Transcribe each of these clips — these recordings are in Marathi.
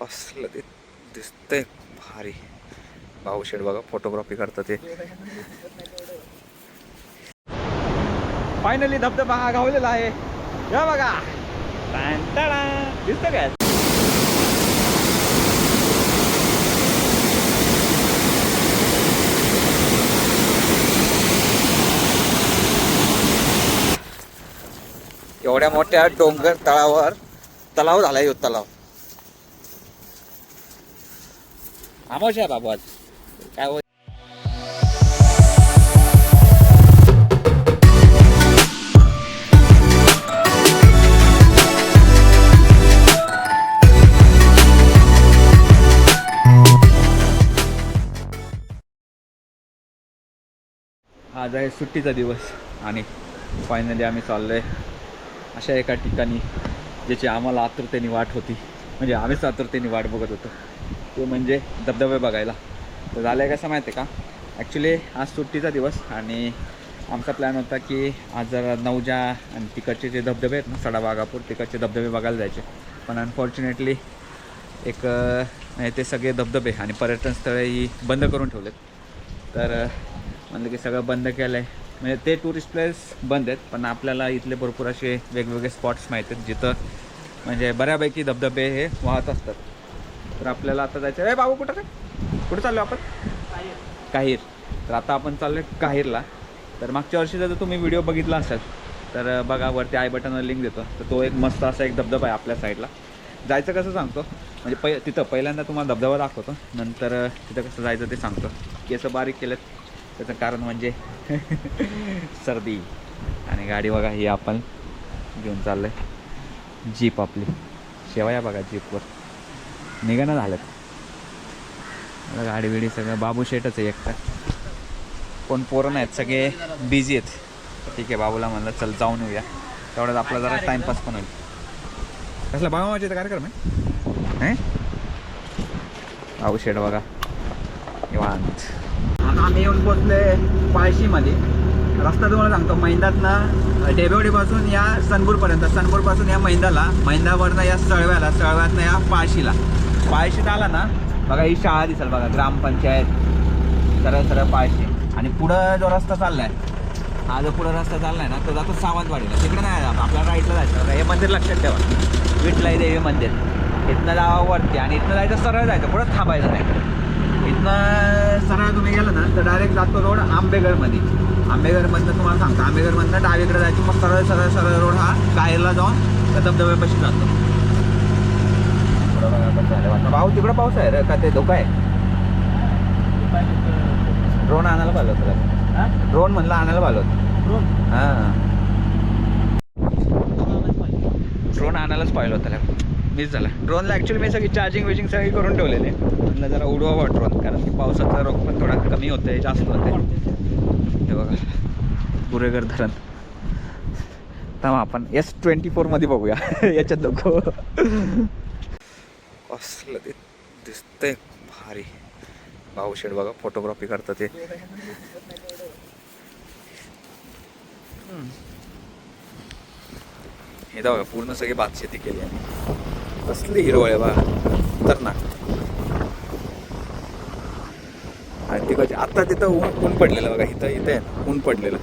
असलं ते दिसतंय भारी. भाऊ शेड बघा फोटोग्राफी करतात ते. फायनली धबधबा हा गावलेला आहे. या बघा. दिसतं काय एवढ्या मोठ्या डोंगर तळावर तलाव झालाय तलाव. आमोशा बाबू आज काय होय आज आहे सुट्टीचा दिवस आणि फायनली आम्ही चाललो आहे अशा एका ठिकाणी ज्याची आम्हाला आतुरतेने वाट होती. म्हणजे आम्हीच आतुरतेने वाट बघत होतो. ते म्हणजे धबधबे बघायला. तर झालं आहे कसं माहिती आहे का? ॲक्च्युली आज सुट्टीचा दिवस आणि आमचा प्लॅन होता की आज जरा नवजा आणि तिकडचे जे धबधबे आहेत ना सडावागापूर तिकडचे धबधबे बघायला जायचे. पण अनफॉर्च्युनेटली एक ते सगळे धबधबे आणि पर्यटन स्थळे ही बंद करून ठेवलेत. तर म्हणलं की सगळं बंद केलं आहे म्हणजे ते टुरिस्ट प्लेस बंद आहेत पण आपल्याला इथले भरपूर असे वेगवेगळे स्पॉट्स माहीत आहेत जिथं म्हणजे बऱ्यापैकी धबधबे हे वाहत असतात. तर आपल्याला आता जायचं आहे. बाबू कुठं रे? कुठं चाललो आपण? काहीर. तर आता आपण चाललो आहे काहीरला. तर मागच्या वर्षी जर तुम्ही व्हिडिओ बघितला असेल तर बघा वरती आय बटनवर लिंक देतो. तर तो एक मस्त असा एक धबधबा आहे आपल्या साईडला जायचं कसं सांगतो? म्हणजे पै तिथं पहिल्यांदा तुम्हाला धबधबा दाखवतो. नंतर तिथं कसं जायचं ते सांगतो. केसं बारीक केलेत. त्याचं कारण म्हणजे सर्दी. आणि गाडी बघा ही आपण घेऊन चाललं आहे जीप आपली. शेवया बघा जीपवर. निघाणं झालं. गाडी बिडी सगळं बाबू शेटच आहे एकटा. कोण पोरं नाहीत सगळे बिझी आहेत. ठीक आहे बाबूला म्हणलं चल जाऊन येऊया. तेवढ्याच आपला जरा टाईमपास पण होईल. कसला बाबा माझ्या कार्यक्रम आहे? हे? बाबू शेट बघा. निवांत. आम्ही येऊन पोचले पाळशीमध्ये. रस्ता तुम्हाला सांगतो महिंदातनं डेबेवडीपासून या सनपूरपर्यंत सनपूरपासून या महिंदाला महिंदावरनं या सळव्याला सळव्यातनं या पाळशीला. पायशी आला ना बघा ही शाळा दिसेल बघा ग्रामपंचायत. सरळ सरळ पायशी. आणि पुढं जो रस्ता चाललाय हा जो पुढं रस्ता चाललाय ना तो जातो सावंतवाडीला. तिकडे नाही जायचं आपल्याला राईटला जायचं. बघा, हे मंदिर लक्षात ठेवा. विठलाई देवी मंदिर. इथनं जावं वरती आणि इथनं जायचं सरळ जायचं. पुढं थांबायचं नाही. इथनं सरळ तुम्ही गेलं ना तर डायरेक्ट जातो रोड आंबेगडमध्ये आंबेगडमधनं तुम्हाला सांगतो. आंबेगडमधनं डावीकडे जायचं मग सरळ सरळ सरळ रोड हा कायरला जाऊन धबधब्यापाशी जातो. कसं झालं वातावरण. भाऊ तिकडं पाऊस आहे रे? का ते धोका आहे? ड्रोन आणायला पाहिलं होतं ड्रोन म्हणलं आणायला पाहिलं होतं. हां. ड्रोन आणायलाच पाहिलं होतं मिस झाला. ड्रोनला ॲक्च्युली मी सगळी चार्जिंग विजिंग सगळी करून ठेवलेली. आहे. म्हणलं जरा उडवावा ड्रोन कारण की पावसाचा रोग पण थोडा कमी होतोय जास्त होते हे बघा. गुरेगर धरण. तर आपण एस ट्वेंटी फोरमध्ये बघूया. याच्यात नको. असलं ते दिसतंय भारी. भाऊ शेड बघा फोटोग्राफी करतात ते. हे बघा पूर्ण सगळी भात शेती केली आहे. कसली हिरवळ आहे बघा खतरनाक. आणि तिकडचे आता तिथं ऊन ऊन पडलेलं बघा इथं इथे ऊन पडलेलं.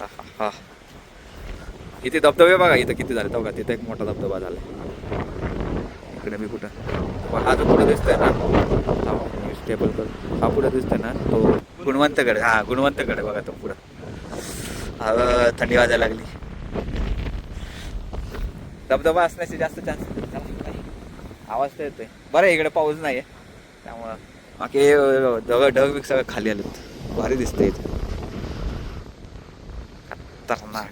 हा, हा, इथे धबधबे बघा इथं किती झाले. बघा तिथं एक मोठा धबधबा झाला. इकडे मी कुठं? हा जो पुढे दिसतोय ना स्टेबल कर हा पुढे दिसतोय ना तो गुणवंतकडे हा गुणवंतकडे बघा तो पुढं. हा थंडी वाजायला लागली. धबधबा असण्याचे जास्त चान्स आवाज तर येतोय. बरं इकडे पाऊस नाही आहे त्यामुळं बाकी ढग ढग बिग सगळं खाली आलं भारी दिसतंय खतरनाक.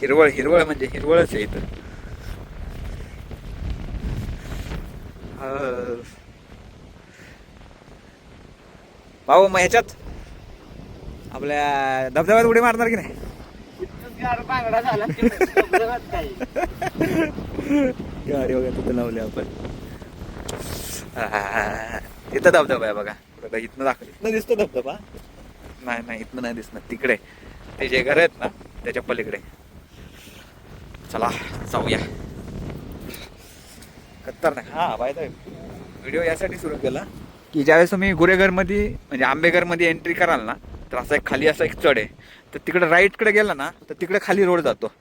हिरवळ हिरवळ म्हणजे हिरवळच आहे इथं. भाऊ मग ह्याच्यात? आपल्या धबधब्यात उडी मारणार की नाही? तिथं लावली आपण. इथं धबधबा आहे बघा. बघा इथनं दाखवलं इथनं दिसतो धबधबा? नाही नाही इथनं नाही दिसणार. तिकडे. ते जे घर आहेत ना त्याच्या पलीकडे. चला जाऊया. खतरनाक. हा बाय व्हिडिओ यासाठी सुरू केला. की ज्यावेळेस तुम्ही गुरेघरमध्ये म्हणजे आंबेघरमध्ये एंट्री कराल ना तर असा एक खाली असा एक चढ आहे. तर तिकडे राईटकडे गेला ना तर तिकडे खाली रोड जातो.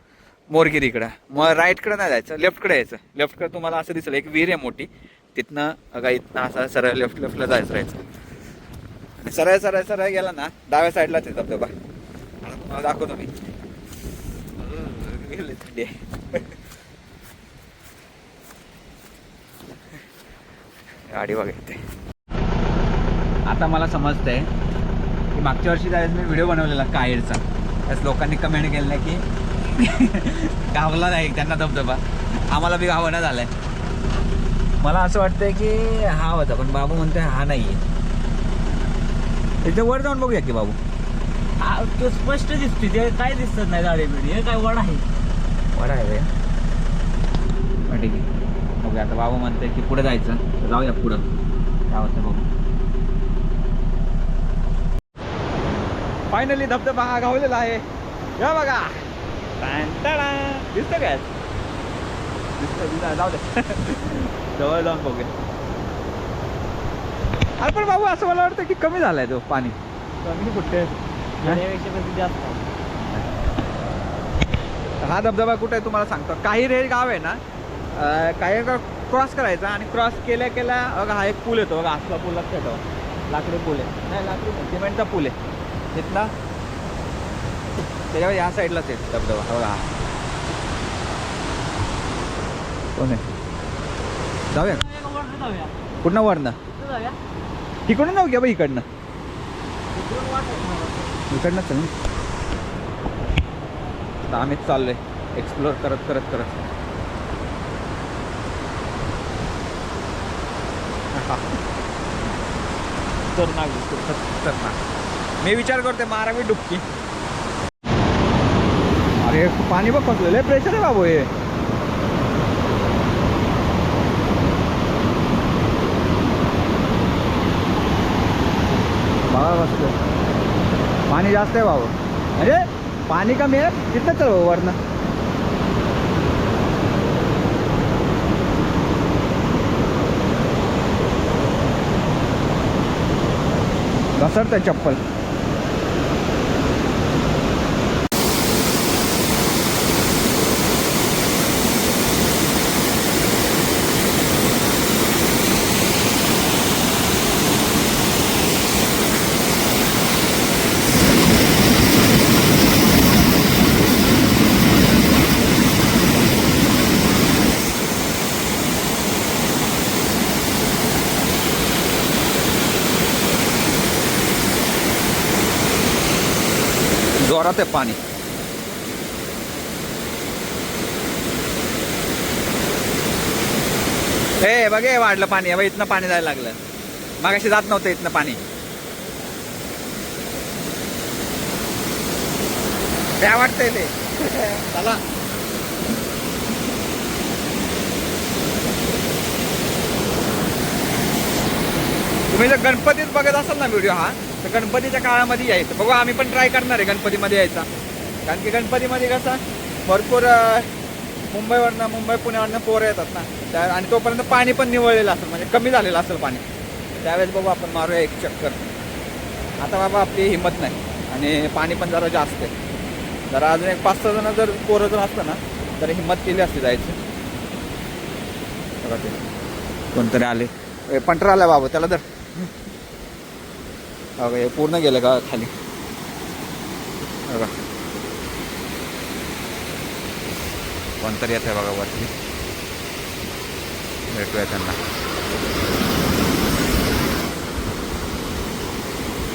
मोरगिरीकडं मग राईटकडे नाही जायचं लेफ्टकडे यायचं. लेफ्टकडे तुम्हाला असं दिसलं एक विहीर आहे मोठी. तिथनं अगा इथनं असं सरळ लेफ्ट लेफ्टला जायचं राहायचं. आणि सरळ सरळ सरळ गेला ना डाव्या साईडलाच आहे धबधबा तुम्हाला दाखवतो मी. गेले थंडी गाडी बघायते आता मला समजतंय की मागच्या वर्षी त्यावेळेस मी व्हिडिओ बनवलेला कायडचा त्याच लोकांनी कमेंट केलं की गावला नाही त्यांना धबधबा. आम्हाला बी गावाना झालाय. मला असं वाटतंय की हा होता पण बाबू म्हणतोय हा नाहीये. तिथे वर जाऊन बघूया की बाबू. आ, तो स्पष्ट दिसते ते काय दिसत नाही झाडे बिडे हे काय वड आहे? वडा आहे रे. पण ठीक आहे. बघूया आता बाबू म्हणते की पुढे जायचं. तर जाऊया पुढं. काय होतं बघू. फायनली धबधबा हा गावलेला आहे. या बघा. टान टाडा. दिसतं काय दिसतं दिसतं जाऊ दे. जवळ जाऊन बघूया. अरे पण बाबू असं मला वाटतं की कमी झालाय तो पाणी. कमी कुठे? हा धबधबा कुठे आहे तुम्हाला सांगतो. काही रे गाव आहे ना काही क्रॉस करायचा आणि क्रॉस केल्या केल्या बघा हा एक पूल येतो बघा असला पूल लक्षात ठेवा. लाकडी पूल आहे. नाही लाकडी नाही सिमेंटचा पूल आहे. तिथला त्याच्यावर या साईडलाच आहे धबधबा बघा. हा. कोण आहे? जाऊया कुठनं वरनं? इकडून जाऊ घ्या बा इकडनं? इकडून वाट आहे आता आम्हीच चाललोय. एक्सप्लोर करत करत करत. खतरनाक दिसतो, खतरनाक. मी विचार करते मारा मी डुबकी. अरे पाणी बघ कसलं लय प्रेशर आहे बाबू हे बघा कसलं पाणी जास्त आहे भाऊ. म्हणजे पाणी कमी आहे तिथं चल भाऊ वरनं. आहे चप्पल. जोरात आहे पाणी ए बघे वाढलं पाणी. अब इथनं पाणी जायला लागलं. मागाशी जात नव्हतं इथनं पाणी. काय वाटतंय ते? चला. तुम्ही जर गणपतीत बघत असाल ना व्हिडिओ हा तर गणपतीच्या काळामध्ये यायचं. बघू आम्ही पण ट्राय करणार आहे गणपतीमध्ये यायचा. कारण की गणपतीमध्ये कसं भरपूर मुंबईवरनं मुंबई पुण्यावरनं पोरं येतात ना. त्या आणि तोपर्यंत पाणी पण निवळलेलं असेल म्हणजे कमी झालेलं असेल पाणी. त्यावेळेस बघू आपण मारूया एक चक्कर. आता बाबा आपली हिंमत नाही आणि पाणी पण जरा जास्त आहे. जरा अजून एक पाच सहा जण जर पोरं जर असतं ना तर हिंमत केली असती जायची. बघा ते. कोणतरी आले? पंटर आला बाबा त्याला तर बघा हे पूर्ण गेलं का खाली? बघा. कोणतरी येत आहे बघा वरती. भेटूया त्यांना.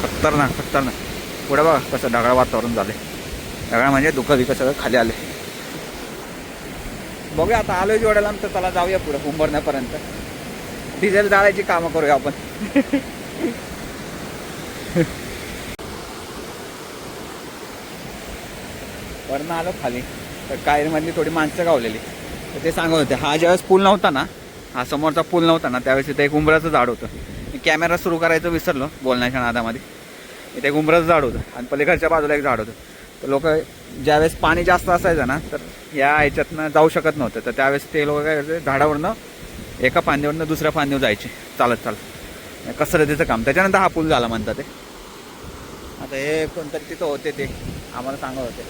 खतरनाक खतरनाक. पुढे बघा कसं ढगाळ वातावरण झाले ढगाळ म्हणजे दुःख बिकं सगळं खाली आले बघूया आता आलो जोड्याला तर चला जाऊया पुढे उंबरण्यापर्यंत. डिझेल जाळायची कामं करूया आपण. वरनं आलो खाली. तर कायरमधली थोडी माणसं गावलेली. तर ते सांगत होते हा ज्यावेळेस पूल नव्हता ना हा समोरचा पूल नव्हता ना त्यावेळेस इथे एक उंबराचं झाड होतं. मी कॅमेरा सुरू करायचं विसरलो बोलण्याच्या नादामध्ये. इथे एक उंबराचं झाड होतं आणि पलीकडच्या बाजूला एक झाड होतं. तर लोक ज्यावेळेस पाणी जास्त असायचं ना तर या ह्याच्यातनं जाऊ शकत नव्हतं. तर त्यावेळेस ते लोक काय करायचे झाडावरनं एका फांदीवरनं दुसऱ्या फांदीवर जायचे चालत चालत. कसरतीचं काम. त्याच्यानंतर हा पूल झाला म्हणतात ते. आता हे कोणतरी तिथं होते ते आम्हाला सांगत होते.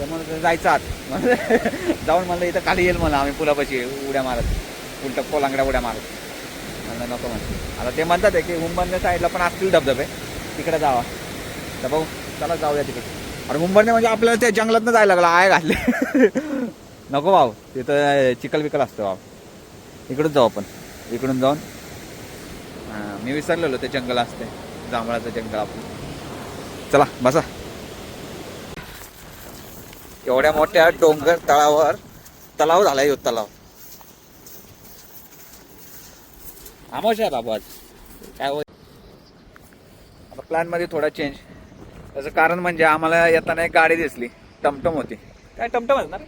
तर म्हणत जायचं आत. म्हणलं, जाऊन म्हणलं इथं खाली येईल मला आम्ही पुलापाशी उड्या मारत. उलट कोलांगड्या उड्या मारत. म्हणलं नको म्हणलं. आता ते म्हणतात आहे की हुंबरने साईडला पण असतील धबधबे. तिकडे जावा. तर भाऊ चला जाऊया तिकडे. अरे मुंबईने म्हणजे आपल्याला त्या जंगलातनं जायला लागला. आय घातले. नको भाऊ. तिथं चिकल बिकल असतं भाऊ. इकडून जाऊ आपण. इकडून जाऊन. हां मी विसरलेलो ते जंगल असते. जांभळाचं जंगल आपलं चला बसा. एवढ्या मोठ्या डोंगर तळावर तलाव झाला यो तलाव. आमोश आहे बाबू काय होय आता प्लॅनमध्ये थोडा चेंज त्याचं कारण म्हणजे आम्हाला येताना एक गाडी दिसली. टमटम होती. काय टमटम असणार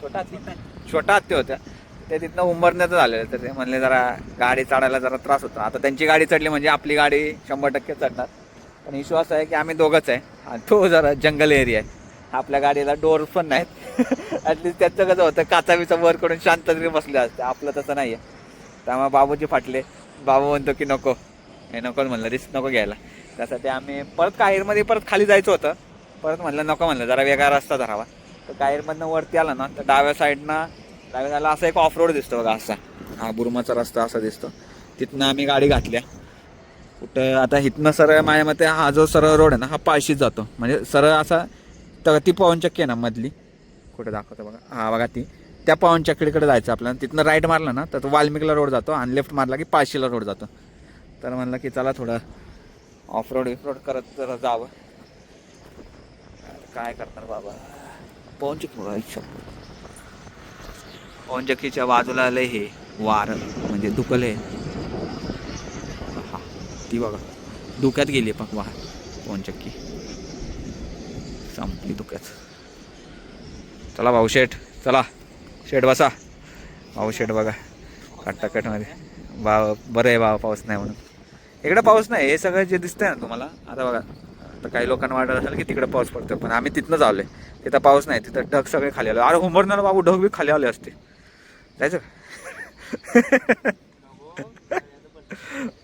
छोटा हत्ती छोटा हत्ती होत्या. ते तिथनं उंबरण्याचं झालेलं. तर ते म्हणले जरा गाडी चढायला जरा त्रास होता. आता त्यांची गाडी चढली म्हणजे आपली गाडी शंभर टक्के चढणार. पण इश्यू असा आहे की आम्ही दोघंच आहे. आणि तो जरा जंगल एरिया आहे. आपल्या गाडीला डोर पण नाहीत. ॲटलिस्ट त्याचं कसं होतं काचा बिचा वर करून शांततेने बसले असते. आपलं तसं नाही आहे त्यामुळे बाबूजी फाटले. बाबू म्हणतो की नको. हे नको म्हणलं रिस्क नको घ्यायला. त्यासाठी आम्ही परत काहीरमध्ये परत खाली जायचं होतं. परत म्हणलं नको म्हणलं जरा वेगळा रस्ता धरावा. तर काहीरमधनं वरती आला ना तर डाव्या साईडनं डाव्या साईडला असा एक ऑफ रोड दिसतो बघा असा. हा बुरमाचा रस्ता असा दिसतो. तिथनं आम्ही गाडी घातल्या. कुठं आता इथनं सरळ माझ्या मते हा जो सरळ रोड आहे ना हा पाळशीत जातो. म्हणजे सरळ असा तर ती पवनचक्की आहे ना मधली. कुठं दाखवतो बघा. हा बघा ती. त्या पवनचक्कीकडे जायचं आपल्याला. तिथनं राईट मारलं ना तर तो वाल्मिकीला रोड जातो आणि लेफ्ट मारला की पाचशेला रोड जातो. तर म्हणलं की चला थोडं ऑफ रोड विफ रोड करत जरा जावं. काय करणार बाबा? पवनचक्की बघा इच्छा पवनचक्कीच्या बाजूला आलं हे वार म्हणजे दुखलं आहे. हा ती बघा. धुक्यात गेली पण वार पवनचक्की संपली धुक्यात चला भाऊ शेठ. चला. शेठ बसा. भाऊ शेठ बघा. कट्टाकटमध्ये बा बरं आहे बाबा पाऊस नाही म्हणून. इकडे पाऊस नाही हे सगळं जे दिसतंय ना तुम्हाला आता बघा. आता काही लोकांना वाटत असेल की तिकडे पाऊस पडतो पण आम्ही तिथनं जावले तिथं पाऊस नाही तिथं ढग सगळे खाली आले. अरे हुंबरणार बाबू ढग बी खाली आले असते. जायचं का?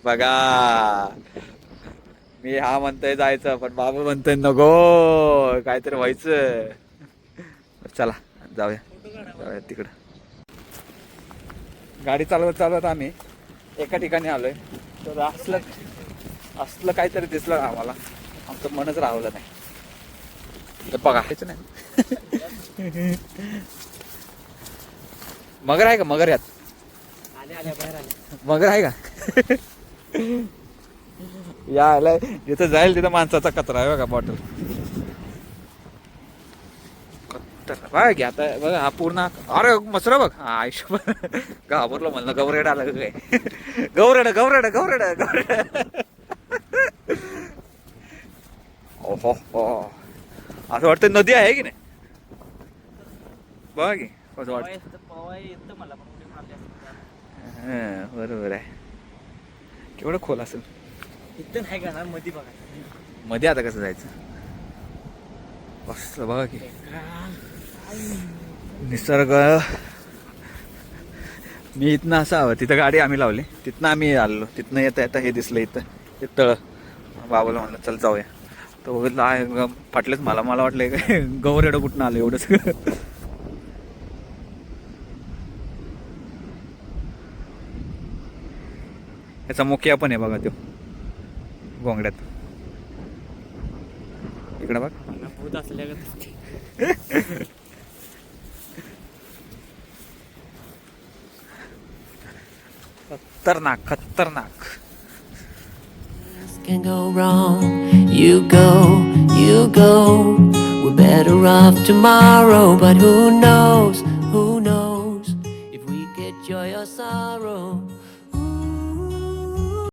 बघा. मी हा म्हणतोय जायचं पण बाबू म्हणतोय नको काहीतरी व्हायचं. चला जाऊया. जाऊया तिकडं. गाडी चालवत चालवत आम्ही एका ठिकाणी आलोय. तर असलं असलं काहीतरी दिसलं आम्हाला. आमचं मनच राहलं नाही. तर बघा. हेच नाही मगर आहे का? मगर यात? मगर आहे का? या आलाय जिथं जाईल तिथं माणसाचा कचरा आहे बघा बॉटल बघा की आता बघा हा पूर्ण अरे मसरा बघ. हा आयुष्य घाबरलो म्हणलं गवरेड आलं काय? गवरेड गवरेड गवरेड गवरेड. ओहो हो. असं वाटतं नदी आहे की नाही? बघा की कसं वाटतं. बरोबर आहे. केवढं खोल असेल. मध्ये बघा. मध्ये आता कसं जायचं? मस्त बघा की. निसर्ग. मी इथनं असावं तिथं गाडी आम्ही लावली. तिथनं आम्ही आलो तिथनं येता येता हे दिसलं इथं. ते तळ. बाबाला म्हणलं चल जाऊया. तर बघितलं फाटलेच मला मला वाटलं काय गौरेडं कुठनं आलं एवढं सगळं. याचा मुखिया पण आहे बघा तो. गोंगड्यात इकडे बघ. खतरनाक खतरनाक can go wrong. You go, you go. We're better off tomorrow, but who knows?